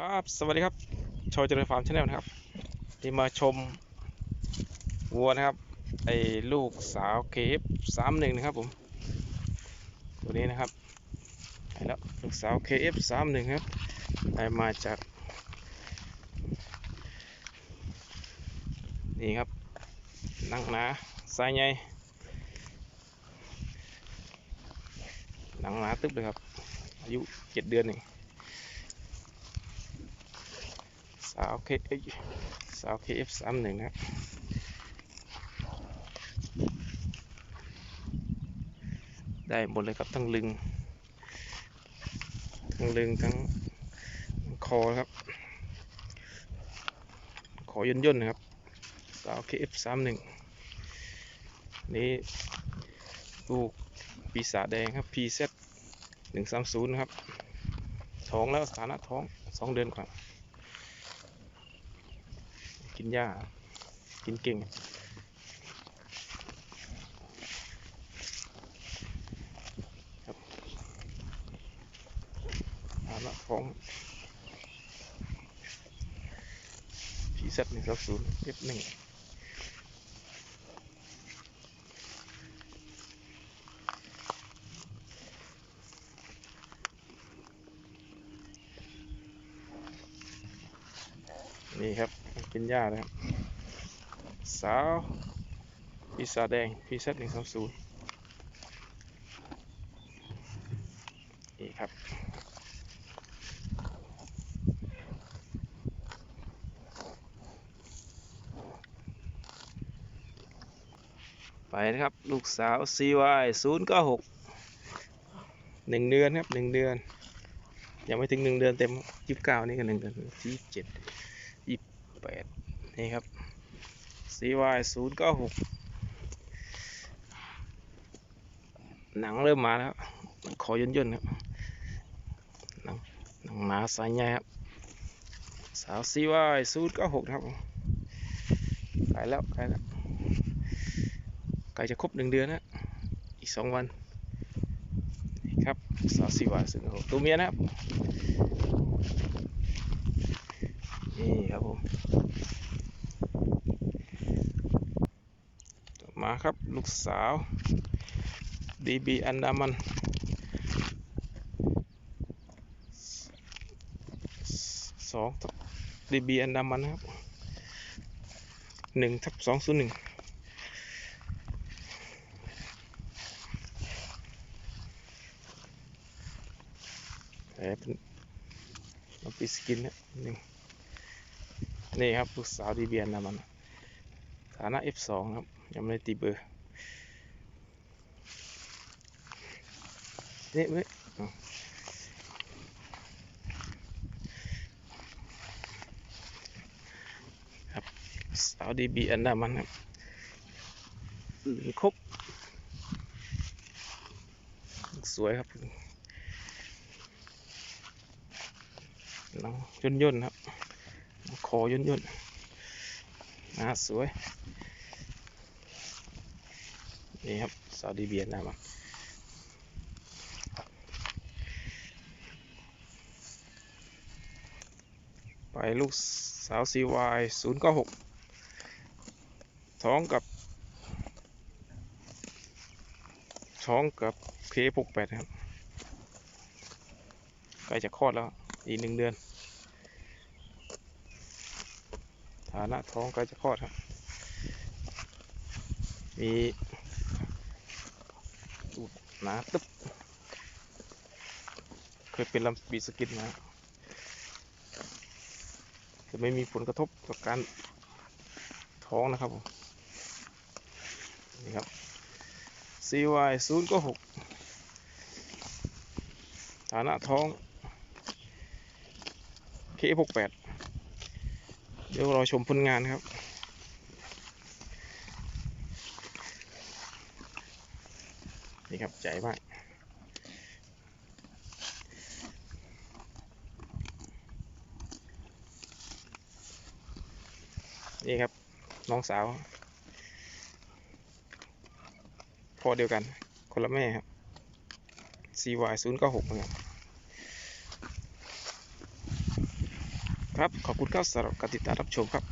ครับ สวัสดีครับชอยเจริญฟาร์มชาแนลนะครับที่มาชมวัวนะครับไอ้ลูกสาวเคฟสามหนึ่งนะครับผมตัวนี้นะครับไปแล้วลูกสาวเคฟสามหนึ่งครับได้มาจากนี่ครับนั่งหนาสายใหญ่หนังหนาตึ๊บเลยครับอายุเจ็ดเดือนเอง สาวเคเอสาวเคเอฟสามหนึ่งนะได้หมดเลยครับทั้งลึง ทั้งลึงทั้งคอครับ ขอย่นย่นนะครับ สาวเคเอฟสามหนึ่งนี่ลูกปีศาจแดงครับ PZ หนึ่งสามศูนย์นะครับ ท้องแล้วสถานะท้องสองเดือนกว่า กินหญ้า กินเก่ง ครับเอาละของพีเซตหนึ่งครับศูนย์เอฟหนึ่งนี่ครับ กินหญ้าเลยครับ สาวปีศาจแดงพีเซตหนึ่งสามศูนย์นี่ครับ ไปนะครับ ลูกสาว CY ศูนย์เก้าหกหนึ่งเดือนครับหนึ่งเดือน ยังไม่ถึงหนึ่งเดือนเต็มยี่สิบเก้านี่ก็หนึ่งเดือนที่เจ็ดยี่สิบแปดนี่ครับ CY ศูนย์เก้าหกหนังเริ่มมาแล้วครับขอย่นย่นๆครับหนังหนังหนาสายใหญ่ครับ สาว CY ศูนย์เก้าหกครับผมใกล้แล้วใกล้แล้วใกล้จะครบหนึ่งเดือนแล้วอีกสองวันนี่ครับสาว CY ศูนย์เก้าหกตัวเมียนะครับ นี่ครับผม มา ครับ ลูกสาว DB อันดามันสองทับ DB อันดามันนะครับหนึ่งทับสองศูนย์หนึ่งแผลเป็นปีสกินนะหนึ่งนี่ครับ ลูกสาว DB อันดามัน ฐานะ F2 ครับ ยังไม่ได้ตีเบอร์นี่เว้ยอาครับสาวดีบีอันดามันครับหลินครบสวยครับน้องย่นย่นครับ คอย่นย่นหน้าสวย นี่ครับซาดีเบียนนะครับไปลูกสาว CY ศูนย์เก้าหกท้องกับ ท้องกับเคปกแปดครับใกล้จะคลอดแล้ว อีกหนึ่งเดือน ฐานะท้องใกล้จะคลอดครับ มี หนาตึ๊บเคยเป็นลำปีสกินมาจะไม่มีผลกระทบต่อการท้องนะครับผมนี่ครับ CY ศูนย์ก็หกฐานะท้อง K หกแปดเดี๋ยวรอชมผลงานครับ นี่ครับใจมากนี่ครับ น้องสาวพ่อเดียวกัน คนละแม่ครับ CY 0 9 6เหมือนกันครับ ขอบคุณครับสำหรับการติดตามรับชมครับ